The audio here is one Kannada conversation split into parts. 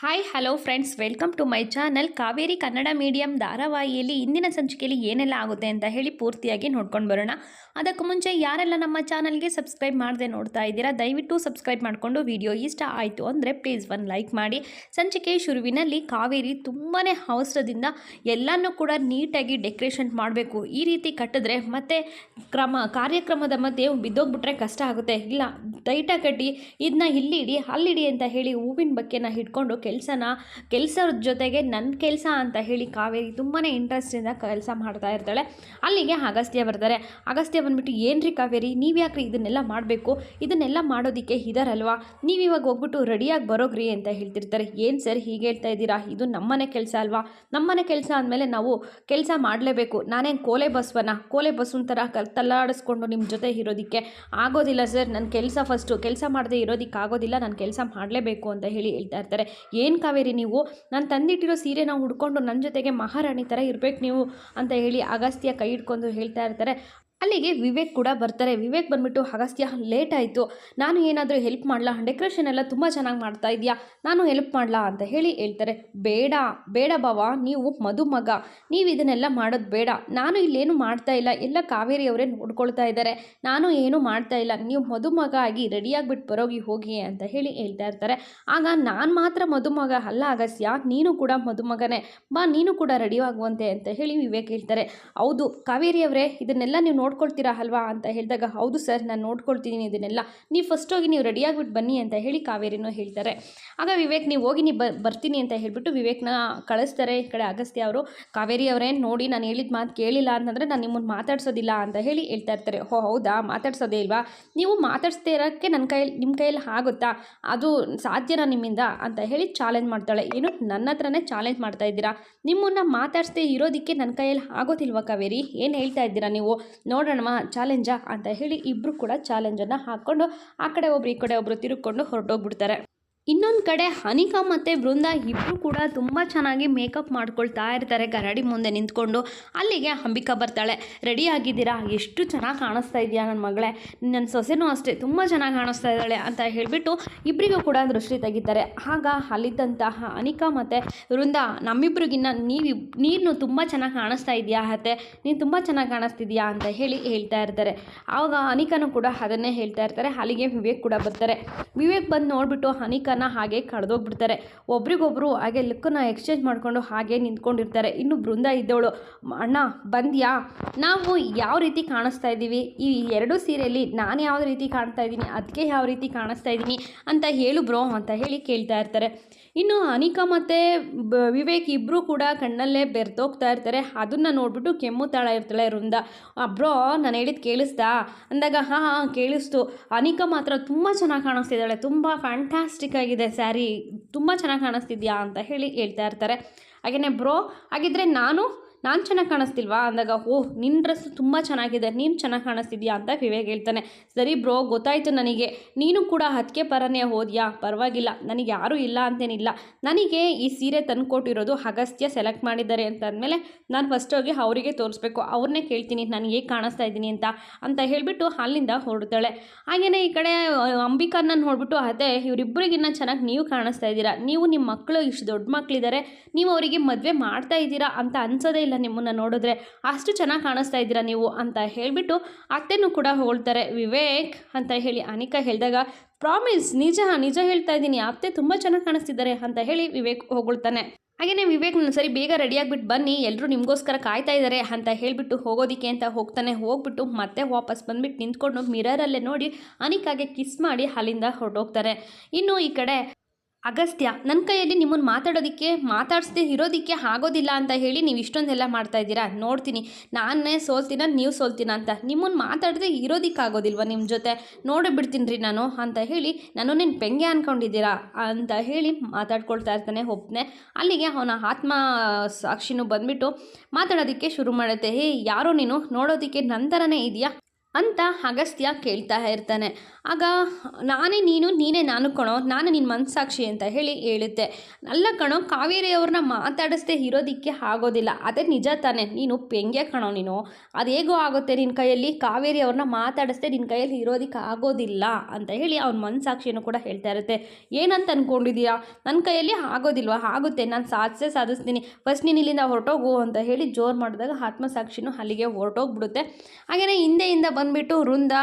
Hi hello friends welcome to my channel Kaveri Kannada medium ಧಾರಾವಾಹಿಯಲ್ಲಿ ಇಂದಿನ ಸಂಚಿಕೆಯಲ್ಲಿ ಏನೆಲ್ಲ ಆಗುತ್ತೆ ಅಂತ ಹೇಳಿ ಪೂರ್ತಿಯಾಗಿ ನೋಡ್ಕೊಂಡು ಬರೋಣ ಅದಕ್ಕೂ ಮುಂಚೆ ಯಾರೆಲ್ಲ ನಮ್ಮ ಚಾನಲ್ಗೆ ಸಬ್ಸ್ಕ್ರೈಬ್ ಮಾಡದೆ ನೋಡ್ತಾ ಇದ್ದೀರಾ ದಯವಿಟ್ಟು ಸಬ್ಸ್ಕ್ರೈಬ್ ಮಾಡಿಕೊಂಡು ವಿಡಿಯೋ ಇಷ್ಟ ಆಯಿತು ಅಂದರೆ ಪ್ಲೀಸ್ ಒಂದು ಲೈಕ್ ಮಾಡಿ ಸಂಚಿಕೆ ಶುರುವಿನಲ್ಲಿ ಕಾವೇರಿ ತುಂಬಾ ಅವಸರದಿಂದ ಎಲ್ಲನೂ ಕೂಡ ನೀಟಾಗಿ ಡೆಕೋರೇಷನ್ ಮಾಡಬೇಕು ಈ ರೀತಿ ಕಟ್ಟಿದ್ರೆ ಮತ್ತೆ ಕ್ರಮ ಕಾರ್ಯಕ್ರಮದ ಮಧ್ಯೆ ಬಿದ್ದೋಗ್ಬಿಟ್ರೆ ಕಷ್ಟ ಆಗುತ್ತೆ ಇಲ್ಲ ಟೈಟಾಗಿ ಕಟ್ಟಿ ಇದನ್ನ ಇಲ್ಲಿಡಿ ಅಲ್ಲಿಡಿ ಅಂತ ಹೇಳಿ ಹೂವಿನ ಬಕ್ಕೆನ ಹಿಡ್ಕೊಂಡು ಕೆಲಸನ ಕೆಲಸದ ಜೊತೆಗೆ ನನ್ನ ಕೆಲಸ ಅಂತ ಹೇಳಿ ಕಾವೇರಿ ತುಂಬಾ ಇಂಟ್ರೆಸ್ಟಿಂದ ಕೆಲಸ ಮಾಡ್ತಾ ಇರ್ತಾಳೆ. ಅಲ್ಲಿಗೆ ಅಗಸ್ತ್ಯ ಬರ್ತಾರೆ. ಅಗಸ್ತ್ಯ ಬಂದ್ಬಿಟ್ಟು, ಏನ್ರಿ ಕಾವೇರಿ, ನೀವು ಯಾಕ್ರಿ ಇದನ್ನೆಲ್ಲ ಮಾಡಬೇಕು? ಇದನ್ನೆಲ್ಲ ಮಾಡೋದಕ್ಕೆ ಇದಾರಲ್ವಾ ನೀವಿವಾಗ ಹೋಗ್ಬಿಟ್ಟು ರೆಡಿಯಾಗಿ ಬರೋಗ್ರಿ ಅಂತ ಹೇಳ್ತಿರ್ತಾರೆ. ಏನು ಸರ್ ಹೀಗೆ ಹೇಳ್ತಾ ಇದ್ದೀರಾ? ಇದು ನಮ್ಮನೆ ಕೆಲಸ ಅಲ್ವಾ? ನಮ್ಮನೆ ಕೆಲಸ ಅಂದಮೇಲೆ ನಾವು ಕೆಲಸ ಮಾಡಲೇಬೇಕು. ನಾನೇನು ಕೋಲೆ ಬಸ್ವನ? ಕೋಲೆ ಬಸ್ವನ್ ಥರ ಕ, ತಲ್ಲಾಡಿಸ್ಕೊಂಡು ನಿಮ್ಮ ಜೊತೆ ಇರೋದಕ್ಕೆ ಆಗೋದಿಲ್ಲ ಸರ್. ನನ್ನ ಕೆಲಸ ಫಸ್ಟು ಕೆಲಸ ಮಾಡದೆ ಇರೋದಕ್ಕೆ ಆಗೋದಿಲ್ಲ ನಾನು ಕೆಲಸ ಮಾಡಲೇಬೇಕು ಅಂತ ಹೇಳಿ ಹೇಳ್ತಾ ಇರ್ತಾರೆ. ಏನು ಕಾವೇರಿ ನೀವು? ನಾನು ತಂದಿಟ್ಟಿರೋ ಸೀರೆನ ಹುಡ್ಕೊಂಡು ನನ್ನ ಜೊತೆಗೆ ಮಹಾರಾಣಿ ಥರ ಇರಬೇಕು ನೀವು ಅಂತ ಹೇಳಿ ಅಗಸ್ತ್ಯ ಕೈ ಹಿಡ್ಕೊಂಡು ಹೇಳ್ತಾ ಇರ್ತಾರೆ. ಅಲ್ಲಿಗೆ ವಿವೇಕ್ ಕೂಡ ಬರ್ತಾರೆ. ವಿವೇಕ್ ಬಂದ್ಬಿಟ್ಟು, ಅಗಸ್ತ್ಯ ಲೇಟ್ ಆಯಿತು. ನಾನು ಏನಾದರೂ ಹೆಲ್ಪ್ ಮಾಡಲಾ? ಡೆಕೋರೇಷನ್ ಎಲ್ಲ ತುಂಬ ಚೆನ್ನಾಗಿ ಮಾಡ್ತಾ ಇದೆಯಾ? ನಾನು ಹೆಲ್ಪ್ ಮಾಡಲಾ? ಅಂತ ಹೇಳಿ ಹೇಳ್ತಾರೆ. ಬೇಡ ಬೇಡ ಬಾವ. ನೀವು ಮದುಮಗ ನೀವು ಇದನ್ನೆಲ್ಲ ಮಾಡೋದು ಬೇಡ. ನಾನು ಇಲ್ಲೇನು ಮಾಡ್ತಾ ಇಲ್ಲ. ಎಲ್ಲ ಕಾವೇರಿ ಅವರೇ ನೋಡ್ಕೊಳ್ತಾ ಇದ್ದಾರೆ ನಾನು ಏನು ಮಾಡ್ತಾ ಇಲ್ಲ. ನೀವು ಮದುಮಗ ಆಗಿ ರೆಡಿಯಾಗಿಬಿಟ್ಟು ಬರೋಗಿ ಹೋಗಿ ಅಂತ ಹೇಳಿ ಹೇಳ್ತಾ ಇರ್ತಾರೆ. ಆಗ ನಾನು ಮಾತ್ರ ಮದುಮಗ ಅಲ್ಲ ಅಗಸ್ಯ ನೀನು ಕೂಡ ಮದುಮಗನೇ ಬಾ, ನೀನು ಕೂಡ ರೆಡಿ ಆಗುವಂತೆ ಅಂತ ಹೇಳಿ ವಿವೇಕ್ ಹೇಳ್ತಾರೆ. ಹೌದು, ಕಾವೇರಿ ಅವರೇ. ಇದನ್ನೆಲ್ಲ ನೀವು ನೋಡ್ಕೊಳ್ತೀರಾ ಅಲ್ವಾ ಅಂತ ಹೇಳಿದಾಗ, ಹೌದು ಸರ್, ನಾನು ನೋಡ್ಕೊಳ್ತೀನಿ ಇದನ್ನೆಲ್ಲ. ನೀವು ಫಸ್ಟ್ ಹೋಗಿ ನೀವು ರೆಡಿಯಾಗ್ಬಿಟ್ಟು ಬನ್ನಿ ಅಂತ ಹೇಳಿ ಕಾವೇರಿನೂ ಹೇಳ್ತಾರೆ. ಆಗ ವಿವೇಕ್, ನೀವು ಹೋಗಿ ನೀವು ಬರ್ತೀನಿ ಅಂತ ಹೇಳಿಬಿಟ್ಟು ವಿವೇಕ್ನ ಕಳಿಸ್ತಾರೆ ಈ ಕಡೆ ಅಗಸ್ತ್ಯ ಅವರು. ಕಾವೇರಿ ಅವರೇ, ನೋಡಿ ನಾನು ಹೇಳಿದ ಮಾತು ಕೇಳಿಲ್ಲ ಅಂತಂದರೆ ನಾನು ನಿಮ್ಮನ್ನು ಮಾತಾಡ್ಸೋದಿಲ್ಲ ಅಂತ ಹೇಳಿ ಹೇಳ್ತಾ ಇರ್ತಾರೆ. ಹೋ, ಹೌದಾ? ಮಾತಾಡ್ಸೋದೇ ಇಲ್ವಾ? ನೀವು ಮಾತಾಡಿಸ್ದೇ ಇರೋಕ್ಕೆ ನನ್ನ ಕೈಯಲ್ಲಿ ನಿಮ್ಮ ಕೈಯಲ್ಲಿ ಆಗುತ್ತಾ? ಅದು ಸಾಧ್ಯನಾ ನಿಮ್ಮಿಂದ? ಅಂತ ಹೇಳಿ ಚಾಲೆಂಜ್ ಮಾಡ್ತಾಳೆ. ಏನು, ನನ್ನ ಹತ್ರನೇ ಚಾಲೆಂಜ್ ಮಾಡ್ತಾ ಇದ್ದೀರಾ? ನಿಮ್ಮನ್ನು ಮಾತಾಡಿಸ್ದೇ ಇರೋದಕ್ಕೆ ನನ್ನ ಕೈಯಲ್ಲಿ ಆಗೋದಿಲ್ವ ಕಾವೇರಿ? ಏನು ಹೇಳ್ತಾ ಇದ್ದೀರಾ ನೀವು? ನೋಡೋಣವಾ ಚಾಲೆಂಜಾ ಅಂತ ಹೇಳಿ ಇಬ್ರು ಕೂಡ ಚಾಲೆಂಜನ್ನು ಹಾಕ್ಕೊಂಡು ಆ ಕಡೆ ಒಬ್ರು, ಈ ಕಡೆ ಒಬ್ರು ತಿರುಗ್ಕೊಂಡು ಹೊರಟೋಗ್ಬಿಡ್ತಾರೆ. ಇನ್ನೊಂದು ಕಡೆ ಅನಿಕಾ ಮತ್ತು ವೃಂದ ಇಬ್ಬರು ಕೂಡ ತುಂಬ ಚೆನ್ನಾಗಿ ಮೇಕಪ್ ಮಾಡ್ಕೊಳ್ತಾ ಇರ್ತಾರೆ ಕರಡಿ ಮುಂದೆ ನಿಂತ್ಕೊಂಡು. ಅಲ್ಲಿಗೆ ಅಂಬಿಕಾ ಬರ್ತಾಳೆ. ರೆಡಿ ಆಗಿದ್ದೀರಾ? ಎಷ್ಟು ಚೆನ್ನಾಗಿ ಕಾಣಿಸ್ತಾ ಇದೆಯಾ ನನ್ನ ಮಗಳೇ? ನನ್ನ ಸೊಸೆನೂ ಅಷ್ಟೇ, ತುಂಬ ಚೆನ್ನಾಗಿ ಕಾಣಿಸ್ತಾ ಇದ್ದಾಳೆ ಅಂತ ಹೇಳಿಬಿಟ್ಟು ಇಬ್ಬರಿಗೂ ಕೂಡ ದೃಷ್ಟಿ ತೆಗಿತಾರೆ. ಆಗ ಅಲ್ಲಿದ್ದಂತಹ ಅನಿಕಾ ಮತ್ತು ವೃಂದ, ನಮ್ಮಿಬ್ರಿಗಿನ್ನ ನೀವು ನೀನು ತುಂಬ ಚೆನ್ನಾಗಿ ಕಾಣಿಸ್ತಾ ಇದೆಯಾ ಅತ್ತೆ? ನೀನು ತುಂಬ ಚೆನ್ನಾಗಿ ಕಾಣಿಸ್ತಿದ್ಯಾ? ಅಂತ ಹೇಳಿ ಹೇಳ್ತಾ ಇರ್ತಾರೆ. ಆವಾಗ ಅನಿಕಾನು ಕೂಡ ಅದನ್ನೇ ಹೇಳ್ತಾ ಇರ್ತಾರೆ. ಅಲ್ಲಿಗೆ ವಿವೇಕ್ ಕೂಡ ಬರ್ತಾರೆ. ವಿವೇಕ್ ಬಂದು ನೋಡಿಬಿಟ್ಟು ಅನಿಕಾನ ಹಾಗೆ ಕಳೆದೋಗ್ಬಿಡ್ತಾರೆ ಒಬ್ರಿಗೊಬ್ರು ಹಾಗೆ ಲುಕ್ಕನ್ನ ಎಕ್ಸ್ಚೇಂಜ್ ಮಾಡಿಕೊಂಡು ಹಾಗೆ ನಿಂತ್ಕೊಂಡಿರ್ತಾರೆ. ಇನ್ನು ಬೃಂದ ಇದ್ದವಳು, ಅಣ್ಣ, ಬಂದ್ಯಾ? ನಾವು ಯಾವ ರೀತಿ ಕಾಣಿಸ್ತಾ ಇದ್ದೀವಿ? ಈ ಎರಡು ಸೀರೆಯಲ್ಲಿ ನಾನು ಯಾವ ರೀತಿ ಕಾಣ್ತಾ ಇದ್ದೀನಿ? ಅದಕ್ಕೆ ಯಾವ ರೀತಿ ಕಾಣಿಸ್ತಾ ಇದ್ದೀನಿ? ಅಂತ ಹೇಳು ಬ್ರೋ ಅಂತ ಹೇಳಿ ಕೇಳ್ತಾ ಇರ್ತಾರೆ. ಇನ್ನು ಅನಿಕಾ ಮತ್ತು ವಿವೇಕ್ ಇಬ್ಬರು ಕೂಡ ಕಣ್ಣಲ್ಲೇ ಬೆರ್ತೋಗ್ತಾ ಇರ್ತಾರೆ. ಅದನ್ನು ನೋಡ್ಬಿಟ್ಟು ತಾಳ ಇರ್ತಾಳೆ ವೃಂದ. ಬ್ರೋ ನಾನು ಹೇಳಿದ್ ಕೇಳಿಸ್ತಾ? ಅಂದಾಗ, ಹಾಂ ಹಾಂ, ಕೇಳಿಸ್ತು. ಅನಿಕಾ ಮಾತ್ರ ತುಂಬ ಚೆನ್ನಾಗಿ ಕಾಣಿಸ್ತಿದ್ದಾಳೆ ತುಂಬ ಫ್ಯಾಂಟಾಸ್ಟಿಕ್ ಆಗಿದೆ ಸ್ಯಾರಿ. ತುಂಬ ಚೆನ್ನಾಗಿ ಕಾಣಿಸ್ತಿದ್ಯಾ ಅಂತ ಹೇಳಿ ಹೇಳ್ತಾ ಇರ್ತಾರೆ. ಹಾಗೆಯೇ ಬ್ರೋ, ಹಾಗಿದ್ರೆ ನಾನು ನಾನು ಚೆನ್ನಾಗಿ ಕಾಣಿಸ್ತಿಲ್ವಾ? ಅಂದಾಗ, ಓಹ್ ನಿನ್ನ ಡ್ರೆಸ್ ತುಂಬ ಚೆನ್ನಾಗಿದೆ, ನೀನು ಚೆನ್ನಾಗಿ ಕಾಣಿಸ್ತಿದ್ಯಾ ಅಂತ ವಿವೇಕ್ ಹೇಳ್ತಾನೆ. ಸರಿ ಬ್ರೋ, ಗೊತ್ತಾಯಿತು ನನಗೆ. ನೀನು ಕೂಡ ಹತ್ತಿಗೆ ಪರನೇ ಹೋದ್ಯಾ? ಪರವಾಗಿಲ್ಲ, ನನಗೆ ಯಾರೂ ಇಲ್ಲ ಅಂತೇನಿಲ್ಲ. ನನಗೆ ಈ ಸೀರೆ ತಂದುಕೊಟ್ಟಿರೋದು ಅಗಸ್ತ್ಯ ಸೆಲೆಕ್ಟ್ ಮಾಡಿದ್ದಾರೆ ಅಂತ ಅಂದಮೇಲೆ ನಾನು ಫಸ್ಟ್ ಹೋಗಿ ಅವರಿಗೆ ತೋರಿಸ್ಬೇಕು. ಅವ್ರನ್ನೇ ಕೇಳ್ತೀನಿ, ನಾನು ಹೇಗೆ ಕಾಣಿಸ್ತಾ ಇದ್ದೀನಿ ಅಂತ ಅಂತ ಹೇಳಿಬಿಟ್ಟು ಅಲ್ಲಿಂದ ಹೊರಡ್ತಾಳೆ. ಹಾಗೆಯೇ ಈ ಕಡೆ ಅಂಬಿಕಾನ ನೋಡ್ಬಿಟ್ಟು ಅದೇ ಇವರಿಬ್ಬರಿಗಿನ್ನ ಚೆನ್ನಾಗಿ ನೀವು ಕಾಣಿಸ್ತಾ ಇದ್ದೀರಾ? ನೀವು ನಿಮ್ಮ ಮಕ್ಕಳು ಇಷ್ಟು ದೊಡ್ಡ ಮಕ್ಕಳಿದ್ದಾರೆ ನೀವು ಅವರಿಗೆ ಮದುವೆ ಮಾಡ್ತಾ ಇದ್ದೀರಾ? ಅಂತ ಅನ್ಸೋದೇ ಇಲ್ಲ ನಿಮ್ಮನ್ನು ನೋಡಿದ್ರೆ ಅಷ್ಟು ಚೆನ್ನಾಗಿ ಕಾಣಿಸ್ತಾ ಇದ್ದೀರಾ ನೀವು ಅಂತ ಹೇಳಿಬಿಟ್ಟು ಅತ್ತೆನೂ ಕೂಡ ಹೊಗಳ್ತಾರೆ, ವಿವೇಕ್ ಅಂತ ಹೇಳಿ ಅನಿಕಾ ಹೇಳಿದಾಗ, ಪ್ರಾಮಿಸ್, ನಿಜ ನಿಜ ಹೇಳ್ತಾ ಇದ್ದೀನಿ, ಅತ್ತೆ ತುಂಬ ಚೆನ್ನಾಗಿ ಕಾಣಿಸ್ತಿದ್ದಾರೆ ಅಂತ ಹೇಳಿ ವಿವೇಕ್ ಹೊಗಳ್ತಾನೆ. ಹಾಗೆಯೇ ವಿವೇಕ್ ಸರಿ ಬೇಗ ರೆಡಿಯಾಗಿಬಿಟ್ಟು ಬನ್ನಿ ಎಲ್ಲರೂ ನಿಮಗೋಸ್ಕರ ಕಾಯ್ತಾ ಇದ್ದಾರೆ ಅಂತ ಹೇಳಿಬಿಟ್ಟು ಹೋಗೋದಕ್ಕೆ ಅಂತ ಹೋಗ್ತಾನೆ. ಹೋಗ್ಬಿಟ್ಟು ಮತ್ತೆ ವಾಪಸ್ ಬಂದ್ಬಿಟ್ಟು ನಿಂತ್ಕೊಂಡು ಮಿರರಲ್ಲೇ ನೋಡಿ ಅನಿಕಾಗೆ ಕಿಸ್ ಮಾಡಿ ಅಲ್ಲಿಂದ ಹೊರಟೋಗ್ತಾರೆ. ಇನ್ನು ಈ ಕಡೆ ಅಗಸ್ತ್ಯ ನನ್ನ ಕೈಯಲ್ಲಿ ನಿಮ್ಮನ್ನು ಮಾತಾಡೋದಕ್ಕೆ, ಮಾತಾಡಿಸ್ದೆ ಇರೋದಕ್ಕೆ ಆಗೋದಿಲ್ಲ ಅಂತ ಹೇಳಿ ನೀವು ಇಷ್ಟೊಂದೆಲ್ಲ ಮಾಡ್ತಾ ಇದ್ದೀರಾ? ನೋಡ್ತೀನಿ. ನಾನೇ ಸೋಲ್ತೀನ, ನೀವು ಸೋಲ್ತೀನ ಅಂತ. ನಿಮ್ಮನ್ನು ಮಾತಾಡದೆ ಇರೋದಕ್ಕಾಗೋದಿಲ್ವ ನಿಮ್ಮ ಜೊತೆ? ನೋಡಿಬಿಡ್ತೀನಿ ರೀ ನಾನು ಅಂತ ಹೇಳಿ ನಾನು ನಿನ್ನ ಪೆಂಗೆ ಅಂದ್ಕೊಂಡಿದ್ದೀರಾ ಅಂತ ಹೇಳಿ ಮಾತಾಡ್ಕೊಳ್ತಾ ಇರ್ತಾನೆ ಒಬ್ಬನೇ ಅಲ್ಲಿಗೆ ಅವನ ಆತ್ಮ ಸಾಕ್ಷಿನೂ ಬಂದ್ಬಿಟ್ಟು ಮಾತಾಡೋದಕ್ಕೆ ಶುರು ಮಾಡುತ್ತೆ. ಹೇ ಯಾರೋ ನೀನು? ನೋಡೋದಕ್ಕೆ ನನ್ನ ಥರನೇ ಇದೆಯಾ? ಅಂತ ಅಗಸ್ತ್ಯ ಕೇಳ್ತಾ ಇರ್ತಾನೆ. ಆಗ ನಾನೇ ನೀನು, ನೀನೇ ನಾನು ಕಣೋ, ನಾನು ನಿನ್ನ ಮನಸ್ಸಾಕ್ಷಿ ಅಂತ ಹೇಳಿ ಹೇಳುತ್ತೆ. ಅಲ್ಲ ಕಣೋ ಕಾವೇರಿಯವ್ರನ್ನ ಮಾತಾಡಿಸ್ದೆ ಇರೋದಕ್ಕೆ ಆಗೋದಿಲ್ಲ. ಅದೇ ನಿಜ ತಾನೆ. ನೀನು ಪೆಂಗೆ ಕಣೋ ನೀನು. ಅದು ಹೇಗೋ ಆಗುತ್ತೆ ನಿನ್ನ ಕೈಯಲ್ಲಿ? ಕಾವೇರಿ ಅವ್ರನ್ನ ಮಾತಾಡಿಸ್ದೆ ನಿನ್ನ ಕೈಯಲ್ಲಿ ಇರೋದಕ್ಕೆ ಆಗೋದಿಲ್ಲ ಅಂತ ಹೇಳಿ ಅವ್ನ ಮನಸ್ಸಾಕ್ಷಿಯನ್ನು ಕೂಡ ಹೇಳ್ತಾ ಇರುತ್ತೆ. ಏನಂತ ಅಂದ್ಕೊಂಡಿದ್ದೀಯಾ ನನ್ನ ಕೈಯಲ್ಲಿ ಆಗೋದಿಲ್ವಾ? ಆಗುತ್ತೆ. ನಾನು ಸಾಧಿಸೇ ಸಾಧಿಸ್ತೀನಿ. ಫಸ್ಟ್ ನೀನು ಇಲ್ಲಿಂದ ಹೊರಟೋಗು ಅಂತ ಹೇಳಿ ಜೋರು ಮಾಡಿದಾಗ ಆತ್ಮಸಾಕ್ಷಿನೂ ಅಲ್ಲಿಗೆ ಹೊರಟೋಗ್ಬಿಡುತ್ತೆ. ಹಾಗೆಯೇ ಹಿಂದೆಯಿಂದ ಬಂದುಬಿಟ್ಟು ವೃಂದ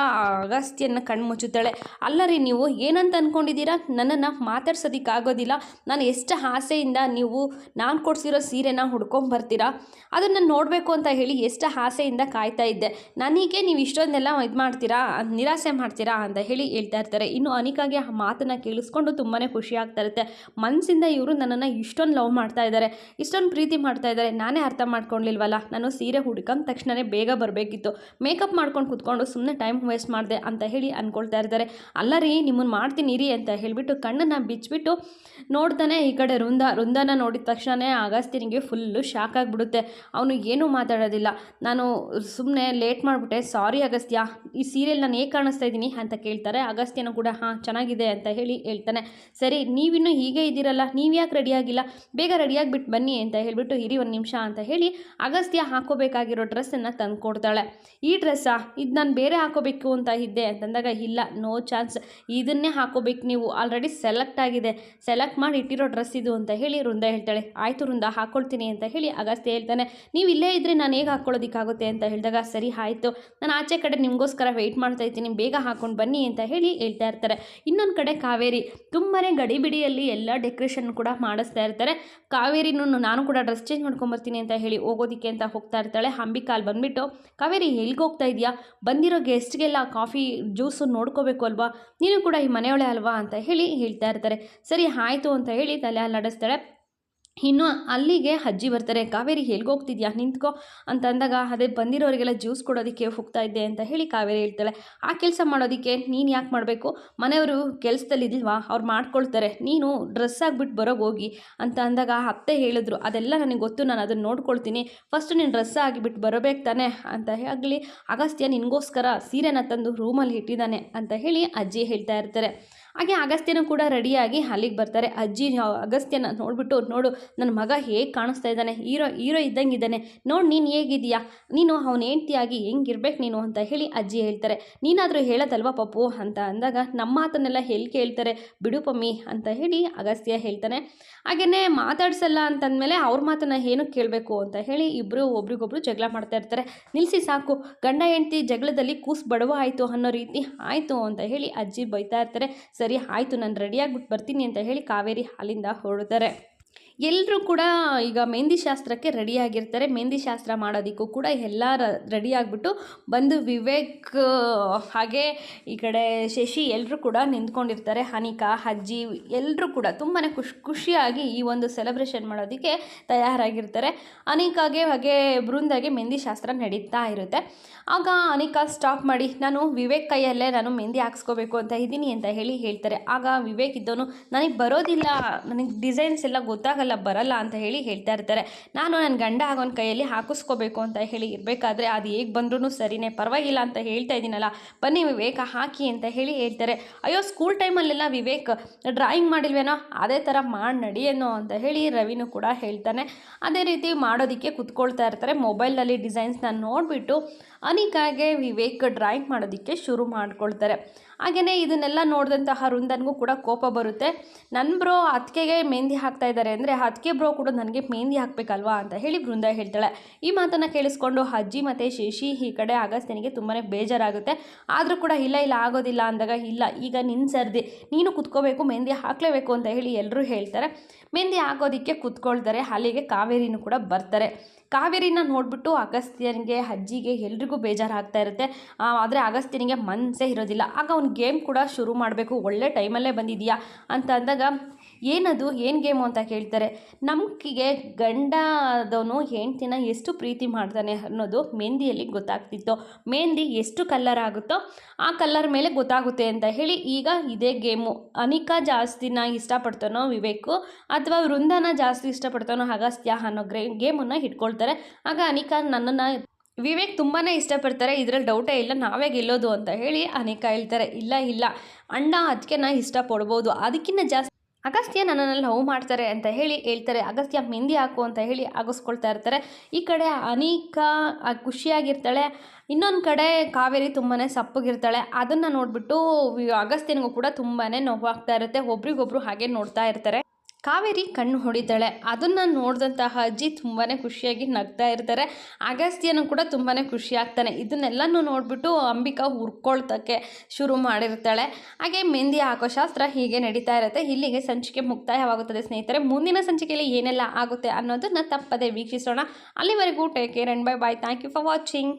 ಅಗಸ್ತ್ಯನ ಕಣ್ಣು ಮುಚ್ಚುತ್ತಾಳೆ. ಅಲ್ಲ ರೀ ನೀವು ಏನಂತ ಅಂದ್ಕೊಂಡಿದ್ದೀರಾ ನನ್ನನ್ನು ಮಾತಾಡ್ಸೋದಕ್ಕಾಗೋದಿಲ್ಲ ನಾನು ಎಷ್ಟು ಆಸೆಯಿಂದ ನೀವು ನಾನು ಕೊಡಿಸಿರೋ ಸೀರೆನ ಹುಡ್ಕೊಂಬರ್ತೀರಾ? ಅದನ್ನು ನೋಡಬೇಕು ಅಂತ ಹೇಳಿ ಎಷ್ಟು ಆಸೆಯಿಂದ ಕಾಯ್ತಾ ಇದ್ದೆ. ನನಗೆ ನೀವು ಇಷ್ಟೊಂದೆಲ್ಲ ಇದು ಮಾಡ್ತೀರಾ? ನಿರಾಸೆ ಮಾಡ್ತೀರಾ? ಅಂತ ಹೇಳಿ ಹೇಳ್ತಾ ಇರ್ತಾರೆ. ಇನ್ನು ಅನಿಕಾಗೆ ಆ ಮಾತನ್ನು ಕೇಳಿಸ್ಕೊಂಡು ತುಂಬಾ ಖುಷಿ ಆಗ್ತಾ ಇರುತ್ತೆ. ಮನಸ್ಸಿಂದ ಇವರು ನನ್ನನ್ನು ಇಷ್ಟೊಂದು ಲವ್ ಮಾಡ್ತಾ ಇದ್ದಾರೆ. ಇಷ್ಟೊಂದು ಪ್ರೀತಿ ಮಾಡ್ತಾ ಇದ್ದಾರೆ. ನಾನೇ ಅರ್ಥ ಮಾಡ್ಕೊಂಡಿಲ್ವಲ್ಲ? ನಾನು ಸೀರೆ ಹುಡ್ಕೊಂಡ ತಕ್ಷಣವೇ ಬೇಗ ಬರಬೇಕಿತ್ತು. ಮೇಕಪ್ ಮಾಡ್ಕೊಂಡು ಕುತ್ಕೊಂಡು ಸುಮ್ಮನೆ ಟೈಮ್ ವೇಸ್ಟ್ ಮಾಡಿದೆ ಅಂತ ಹೇಳಿ ಅಂದ್ಕೊಳ್ತಾ ಇರ್ತಾರೆ. ಅಲ್ಲ ರೀ ನಿಮ್ಮನ್ನು ಮಾಡ್ತೀನಿ ಇರಿ ಅಂತ ಹೇಳಿಬಿಟ್ಟು ಕಣ್ಣನ್ನು ಬಿಚ್ಚಿಬಿಟ್ಟು ನೋಡ್ತಾನೆ ಈ ಕಡೆ ವೃಂದ. ವೃಂದನ ನೋಡಿದ ತಕ್ಷಣವೇ ಅಗಸ್ತ್ಯನಿಗೆ ಫುಲ್ಲು ಶಾಕ್ ಆಗಿಬಿಡುತ್ತೆ. ಅವನು ಏನೂ ಮಾತಾಡೋದಿಲ್ಲ. ನಾನು ಸುಮ್ಮನೆ ಲೇಟ್ ಮಾಡಿಬಿಟ್ಟೆ. ಸಾರಿ ಅಗಸ್ತ್ಯ, ಈ ಸೀರಿಯಲ್ ನಾನು ಹೇಗೆ ಕಾಣಿಸ್ತಾ ಇದ್ದೀನಿ? ಅಂತ ಕೇಳ್ತಾರೆ. ಅಗಸ್ತ್ಯನು ಕೂಡ, ಹಾಂ, ಚೆನ್ನಾಗಿದೆ ಅಂತ ಹೇಳಿ ಹೇಳ್ತಾನೆ. ಸರಿ, ನೀವಿನ್ನೂ ಹೀಗೆ ಇದ್ದೀರಲ್ಲ. ನೀವು ಯಾಕೆ ರೆಡಿಯಾಗಿಲ್ಲ ಬೇಗ ರೆಡಿಯಾಗಿಬಿಟ್ಟು ಬನ್ನಿ ಅಂತ ಹೇಳಿಬಿಟ್ಟು ಇರಿ ಒಂದು ನಿಮಿಷ ಅಂತ ಹೇಳಿ ಅಗಸ್ತ್ಯ ಹಾಕೋಬೇಕಾಗಿರೋ ಡ್ರೆಸ್ಸನ್ನು ತಂದು ಕೊಡ್ತಾಳೆ ಈ ಡ್ರೆಸ್ಸಾ ಇದು ನಾನು ಬೇರೆ ಹಾಕೋಬೇಕು ಅಂತ ಇದ್ದೆ. ಅಂತಂದಾಗ ಇಲ್ಲ, ನೋ ಚಾನ್ಸ್. ಇದನ್ನೇ ಹಾಕೋಬೇಕು ನೀವು. ಆಲ್ರೆಡಿ ಸೆಲೆಕ್ಟ್ ಆಗಿದೆ. ಸೆಲೆಕ್ಟ್ ಮಾಡಿ ಇಟ್ಟಿರೋ ಡ್ರೆಸ್ ಇದು ಅಂತ ಹೇಳಿ ವೃಂದ ಹೇಳ್ತಾಳೆ. ಆಯಿತು ವೃಂದ, ಹಾಕೊಳ್ತೀನಿ ಅಂತ ಹೇಳಿ ಅಗಸ್ತ್ಯ ಹೇಳ್ತಾನೆ. ನೀವು ಇಲ್ಲೇ ಇದ್ದರೆ ನಾನು ಹೇಗೆ ಹಾಕ್ಕೊಳ್ಳೋದಕ್ಕಾಗುತ್ತೆ ಅಂತ ಹೇಳಿದಾಗ, ಸರಿ, ಆಯಿತು. ನಾನು ಆಚೆ ಕಡೆ ನಿಮಗೋಸ್ಕರ ವೆಯ್ಟ್ ಮಾಡ್ತಾ ಇದ್ದೀನಿ ಬೇಗ ಹಾಕೊಂಡು ಬನ್ನಿ ಅಂತ ಹೇಳಿ ಹೇಳ್ತಾ ಇರ್ತಾರೆ. ಇನ್ನೊಂದು ಕಡೆ ಕಾವೇರಿ. ತುಂಬಾ ಗಡಿಬಿಡಿಯಲ್ಲಿ ಎಲ್ಲ ಡೆಕೋರೇಷನ್ ಕೂಡ ಮಾಡಿಸ್ತಾ ಇರ್ತಾರೆ. ಕಾವೇರಿನೂ ನಾನು ಕೂಡ ಡ್ರೆಸ್ ಚೇಂಜ್ ಮಾಡ್ಕೊಂಬರ್ತೀನಿ ಅಂತ ಹೇಳಿ ಹೋಗೋದಕ್ಕೆ ಅಂತ ಹೋಗ್ತಾ ಇರ್ತಾಳೆ. ಅಂಬಿಕಾಲ್ ಬಂದುಬಿಟ್ಟು, ಕಾವೇರಿ ಎಲ್ಲಿಗೆ ಹೋಗ್ತಾ ಇದೆಯಾ? ಬಂದಿರೋ ಗೆಸ್ಟ್ಗೆಲ್ಲ ಕಾಫಿ ಜ್ಯೂಸು ನೋಡ್ಕೋಬೇಕು ಅಲ್ವಾ? ನೀನು ಕೂಡ ಈ ಮನೆಯೊಳೆ ಅಲ್ವಾ ಅಂತ ಹೇಳಿ ಹೇಳ್ತಾ ಇರ್ತಾರೆ. ಸರಿ, ಆಯಿತು ಅಂತ ಹೇಳಿ ತಲೆ ಅಲ್ಲಾಡಿಸ್ತಾಳೆ ಇನ್ನು ಅಲ್ಲಿಗೆ ಅಜ್ಜಿ ಬರ್ತಾರೆ, ಕಾವೇರಿ ಎಲ್ಗೆ ಹೋಗ್ತಿದ್ಯಾ? ನಿಂತ್ಕೋ. ಅಂತ ಅಂದಾಗ, ಅದೇ ಬಂದಿರೋರಿಗೆಲ್ಲ ಜ್ಯೂಸ್ ಕೊಡೋದಕ್ಕೆ ಹೋಗ್ತಾ ಇದ್ದೆ ಅಂತ ಹೇಳಿ ಕಾವೇರಿ ಹೇಳ್ತಾಳೆ. ಆ ಕೆಲಸ ಮಾಡೋದಕ್ಕೆ ನೀನು ಯಾಕೆ ಮಾಡಬೇಕು? ಮನೆಯವರು ಕೆಲಸದಲ್ಲಿ ಇದಿಲ್ವಾ ಅವ್ರು ಮಾಡ್ಕೊಳ್ತಾರೆ. ನೀನು ಡ್ರೆಸ್ ಆಗಿಬಿಟ್ಟು ಬರೋಗಿ ಹೋಗಿ ಅಂತ ಅಂದಾಗ ಅತ್ತೆ ಹೇಳಿದ್ರು. ಅದೆಲ್ಲ ನನಗೆ ಗೊತ್ತು. ನಾನು ಅದನ್ನು ನೋಡ್ಕೊಳ್ತೀನಿ. ಫಸ್ಟ್ ನೀನು ಡ್ರೆಸ್ ಆಗಿಬಿಟ್ಟು ಬರಬೇಕು ತಾನೆ ಅಂತ ಆಗಲಿ ಅಗಸ್ತ್ಯ ನಿನಗೋಸ್ಕರ ಸೀರೆನ ತಂದು ರೂಮಲ್ಲಿ ಇಟ್ಟಿದ್ದಾನೆ ಅಂತ ಹೇಳಿ ಅಜ್ಜಿ ಹೇಳ್ತಾ ಇರ್ತಾರೆ. ಹಾಗೆ ಅಗಸ್ತ್ಯನೂ ಕೂಡ ರೆಡಿಯಾಗಿ ಅಲ್ಲಿಗೆ ಬರ್ತಾರೆ. ಅಜ್ಜಿ ಅಗಸ್ತ್ಯನ ನೋಡಿಬಿಟ್ಟು, ನೋಡು, ನನ್ನ ಮಗ ಹೇಗೆ ಕಾಣಿಸ್ತಾ ಇದ್ದಾನೆ? ಹೀರೋ ಹೀರೋ ಇದ್ದಂಗೆ ಇದ್ದಾನೆ. ನೋಡಿ ನೀನು ಹೇಗಿದೆಯಾ ನೀನು ಅವನ ಹೆಂಡ್ತಿಯಾಗಿ ಹೆಂಗಿರ್ಬೇಕು ನೀನು ಅಂತ ಹೇಳಿ ಅಜ್ಜಿ ಹೇಳ್ತಾರೆ. ನೀನಾದರೂ ಹೇಳೋದಲ್ವಾ ಪಪ್ಪು ಅಂತ ಅಂದಾಗ ನಮ್ಮ ಮಾತನ್ನೆಲ್ಲ ಎಲ್ಲಿ ಕೇಳ್ತಾರೆ. ಬಿಡು ಪಮ್ಮಿ ಅಂತ ಹೇಳಿ ಅಗಸ್ತ್ಯ ಹೇಳ್ತಾನೆ. ಹಾಗೆಯೇ ಮಾತಾಡ್ಸಲ್ಲ ಅಂತಂದಮೇಲೆ ಅವ್ರ ಮಾತನ್ನ ಏನು ಕೇಳಬೇಕು ಅಂತ ಹೇಳಿ ಇಬ್ಬರು ಒಬ್ರಿಗೊಬ್ರು ಜಗಳ ಮಾಡ್ತಾ ಇರ್ತಾರೆ. ನಿಲ್ಲಿಸಿ ಸಾಕು. ಗಂಡ, ಹೆಂಡ್ತಿ ಜಗಳದಲ್ಲಿ ಕೂಸ್ ಬಡವ ಆಯಿತು ಅನ್ನೋ ರೀತಿ ಆಯಿತು ಅಂತ ಹೇಳಿ ಅಜ್ಜಿ ಬೈತಾ ಇರ್ತಾರೆ. ಸರಿ ಆಯಿತು ನಾನು ರೆಡಿಯಾಗ್ಬಿಟ್ಟು ಬರ್ತೀನಿ ಅಂತ ಹೇಳಿ ಕಾವೇರಿ ಹಾಲಿಂದ ಹೊರಡ್ತಾರೆ. ಎಲ್ಲರೂ ಕೂಡ ಈಗ ಮೆಹಂದಿ ಶಾಸ್ತ್ರಕ್ಕೆ ರೆಡಿಯಾಗಿರ್ತಾರೆ ಮೆಹಂದಿ ಶಾಸ್ತ್ರ ಮಾಡೋದಕ್ಕೂ ಕೂಡ ಎಲ್ಲ ರೆಡಿ ಆಗಿಬಿಟ್ಟು ಬಂದು ವಿವೇಕ್, ಹಾಗೆ ಈ ಕಡೆ ಶಶಿ ಎಲ್ಲರೂ ಕೂಡ ನಿಂತ್ಕೊಂಡಿರ್ತಾರೆ. ಹನಿಕಾ, ಅಜ್ಜಿ ಎಲ್ಲರೂ ಕೂಡ ತುಂಬಾ ಖುಷಿ, ಖುಷಿಯಾಗಿ ಈ ಒಂದು ಸೆಲೆಬ್ರೇಷನ್ ಮಾಡೋದಕ್ಕೆ ತಯಾರಾಗಿರ್ತಾರೆ. ಅನಿಕಾಗೆ ಹಾಗೆ ಬೃಂದಾಗೆ ಮೆಹಂದಿ ಶಾಸ್ತ್ರ ನಡೀತಾ ಇರುತ್ತೆ. ಆಗ ಅನಿಕಾ ಸ್ಟಾಪ್ ಮಾಡಿ, ನಾನು ವಿವೇಕ್ ಕೈಯಲ್ಲೇ ನಾನು ಮೆಹಂದಿ ಹಾಕ್ಸ್ಕೋಬೇಕು ಅಂತ ಇದ್ದೀನಿ ಅಂತ ಹೇಳಿ ಹೇಳ್ತಾರೆ. ಆಗ ವಿವೇಕ್ ಇದ್ದವನು, ನನಗೆ ಬರೋದಿಲ್ಲ, ನನಗೆ ಡಿಸೈನ್ಸ್ ಎಲ್ಲ ಗೊತ್ತಾಗಲ್ಲ ಬರಲ್ಲ ಅಂತ ಹೇಳಿ ಹೇಳ್ತಾ ಇರ್ತಾರೆ. ನಾನು ನನ್ನ ಗಂಡ ಆಗೋನ ಕೈಯಲ್ಲಿ ಹಾಕಿಸ್ಕೋಬೇಕು ಅಂತ ಹೇಳಿ ಇರಬೇಕಾದ್ರೆ ಅದು ಹೇಗೆ ಬಂದ್ರೂ ಸರಿನೇ, ಪರವಾಗಿಲ್ಲ ಅಂತ ಹೇಳ್ತಾ ಇದ್ದೀನಲ್ಲ. ಬನ್ನಿ ವಿವೇಕ ಹಾಕಿ ಅಂತ ಹೇಳಿ ಹೇಳ್ತಾರೆ. ಅಯ್ಯೋ, ಸ್ಕೂಲ್ ಟೈಮಲ್ಲೆಲ್ಲ ವಿವೇಕ್, ಡ್ರಾಯಿಂಗ್ ಮಾಡಿಲ್ವೇನೋ? ಅದೇ ಥರ ಮಾಡಿ, ನಡಿಯೇನೋ? ಅಂತ ಹೇಳಿ ರವಿನು ಕೂಡ ಹೇಳ್ತಾನೆ. ಅದೇ ರೀತಿ ಮಾಡೋದಕ್ಕೆ ಕುತ್ಕೊಳ್ತಾ ಇರ್ತಾರೆ. ಮೊಬೈಲಲ್ಲಿ ಡಿಸೈನ್ಸ್ನ ನೋಡಿಬಿಟ್ಟು ಅನಿಕಾಗೆ ವಿವೇಕ್ ಡ್ರಾಯಿಂಗ್ ಮಾಡೋದಕ್ಕೆ ಶುರು ಮಾಡ್ಕೊಳ್ತಾರೆ. ಹಾಗೆಯೇ ಇದನ್ನೆಲ್ಲ ನೋಡಿದಂತಹ ವೃಂದನ್ಗೂ ಕೂಡ ಕೋಪ ಬರುತ್ತೆ. ನನ್ನ ಬ್ರೋ ಹತ್ಕೆಗೆ ಮೆಹಂದಿ ಹಾಕ್ತಾ ಇದ್ದಾರೆ ಅಂದರೆ ಹತ್ಕೆ ಬ್ರೋ ಕೂಡ ನನಗೆ ಮೆಹಂದಿ ಹಾಕಬೇಕಲ್ವಾ ಅಂತ ಹೇಳಿ ಬೃಂದ ಹೇಳ್ತಾಳೆ. ಈ ಮಾತನ್ನು ಕೇಳಿಸ್ಕೊಂಡು ಅಜ್ಜಿ ಮತ್ತು ಶಶಿ ಈ ಕಡೆ ಅಗಸ್ತ್ಯನಿಗೆ ತುಂಬಾ ಬೇಜಾರಾಗುತ್ತೆ. ಆದರೂ ಕೂಡ ಇಲ್ಲ ಇಲ್ಲ, ಆಗೋದಿಲ್ಲ ಅಂದಾಗ ಇಲ್ಲ, ಈಗ ನಿನ್ನ ಸರ್ದಿ, ನೀನು ಕುತ್ಕೋಬೇಕು, ಮೆಹಂದಿ ಹಾಕಲೇಬೇಕು ಅಂತ ಹೇಳಿ ಎಲ್ಲರೂ ಹೇಳ್ತಾರೆ. ಮೆಹಂದಿ ಹಾಕೋದಕ್ಕೆ ಕುತ್ಕೊಳ್ತಾರೆ, ಅಲ್ಲಿಗೆ ಕಾವೇರಿನೂ ಕೂಡ ಬರ್ತಾರೆ. ಕಾವೇರಿನ ನೋಡಿಬಿಟ್ಟು ಅಗಸ್ತ್ಯನಿಗೆ, ಅಜ್ಜಿಗೆ ಎಲ್ರಿಗೂ ಬೇಜಾರಾಗ್ತಾ ಇರುತ್ತೆ. ಆದರೆ ಅಗಸ್ತ್ಯನಿಗೆ ಮನಸ್ಸೇ ಇರೋದಿಲ್ಲ. ಆಗ ಅವ್ನು ಗೇಮ್ ಕೂಡ ಶುರು ಮಾಡಬೇಕು. ಒಳ್ಳೆ ಟೈಮಲ್ಲೇ ಬಂದಿದೆಯಾ ಅಂತ ಅಂದಾಗ, ಏನದು? ಏನು ಗೇಮು ಅಂತ ಕೇಳ್ತಾರೆ. ನಮಗೆ ಗಂಡದವನು ಹೆಂಡ್ತಿನ ಎಷ್ಟು ಪ್ರೀತಿ ಮಾಡ್ತಾನೆ ಅನ್ನೋದು ಮೆಹಂದಿಯಲ್ಲಿ ಗೊತ್ತಾಗ್ತಿತ್ತು. ಮೆಹಂದಿ ಎಷ್ಟು ಕಲ್ಲರ್ ಆಗುತ್ತೋ ಆ ಕಲ್ಲರ್ ಮೇಲೆ ಗೊತ್ತಾಗುತ್ತೆ ಅಂತ ಹೇಳಿ ಈಗ ಇದೇ ಗೇಮು ಅನಿಕಾ ಜಾಸ್ತಿನ ಇಷ್ಟಪಡ್ತಾನೋ ವಿವೇಕು ಅಥವಾ ವೃಂದನ ಜಾಸ್ತಿ ಇಷ್ಟಪಡ್ತಾನೋ ಅಗಸ್ತ್ಯ ಅನ್ನೋ ಗ್ರೇ ಗೇಮನ್ನು ಇಟ್ಕೊಳ್ತಾರೆ ಆಗ ಅನಿಕಾ ನನ್ನನ್ನು ವಿವೇಕ್ ತುಂಬಾ ಇಷ್ಟಪಡ್ತಾರೆ, ಇದರಲ್ಲಿ ಡೌಟೇ ಇಲ್ಲ, ನಾವೇ ಗೆಲ್ಲೋದು ಅಂತ ಹೇಳಿ ಅನೇಕ ಹೇಳ್ತಾರೆ, ಇಲ್ಲ ಇಲ್ಲ, ಅಣ್ಣ ಅದಕ್ಕೆ ನಾ ಇಷ್ಟಪಡ್ಬೋದು ಅದಕ್ಕಿಂತ ಜಾಸ್ತಿ ಅಗಸ್ತ್ಯ ನನ್ನನ್ನು ಲವ್ ಮಾಡ್ತಾರೆ ಅಂತ ಹೇಳಿ ಹೇಳ್ತಾರೆ, ಅಗಸ್ತ್ಯ ಮೆಹಂದಿ ಹಾಕು ಅಂತ ಹೇಳಿ ಆಗಿಸ್ಕೊಳ್ತಾ ಇರ್ತಾರೆ. ಈ ಕಡೆ ಅನೇಕ ಖುಷಿಯಾಗಿರ್ತಾಳೆ, ಇನ್ನೊಂದು ಕಡೆ ಕಾವೇರಿ ತುಂಬಾ ಸಪ್ಪಗಿರ್ತಾಳೆ, ಅದನ್ನು ನೋಡಿಬಿಟ್ಟು ಅಗಸ್ತ್ಯನಿಗೂ ಕೂಡ ತುಂಬಾ ನೋವಾಗ್ತಾ ಇರುತ್ತೆ, ಒಬ್ರಿಗೊಬ್ರು ಹಾಗೆ ನೋಡ್ತಾ ಇರ್ತಾರೆ. ಕಾವೇರಿ ಕಣ್ಣು ಹೊಡಿತಾಳೆ. ಅದನ್ನು ನೋಡಿದಂತಹ ಅಜ್ಜಿ ತುಂಬಾ ಖುಷಿಯಾಗಿ ನಗ್ತಾ ಇರ್ತಾರೆ. ಅಗಸ್ತಿಯನ್ನು ಕೂಡ ತುಂಬಾ ಖುಷಿ ಆಗ್ತಾನೆ. ಇದನ್ನೆಲ್ಲನೂ ನೋಡಿಬಿಟ್ಟು ಅಂಬಿಕಾ ಹುರ್ಕೊಳ್ತಕ್ಕೆ ಶುರು ಮಾಡಿರ್ತಾಳೆ. ಹಾಗೆ ಮೆಹಂದಿ ಹಾಕೋ ಶಾಸ್ತ್ರ ಹೀಗೆ ನಡೀತಾ ಇರುತ್ತೆ. ಇಲ್ಲಿಗೆ ಸಂಚಿಕೆ ಮುಕ್ತಾಯವಾಗುತ್ತದೆ. ಸ್ನೇಹಿತರೆ, ಮುಂದಿನ ಸಂಚಿಕೆಯಲ್ಲಿ ಏನೆಲ್ಲ ಆಗುತ್ತೆ ಅನ್ನೋದನ್ನು ತಪ್ಪದೆ ವೀಕ್ಷಿಸೋಣ. ಅಲ್ಲಿವರೆಗೂ take care and bye bye thank you for watching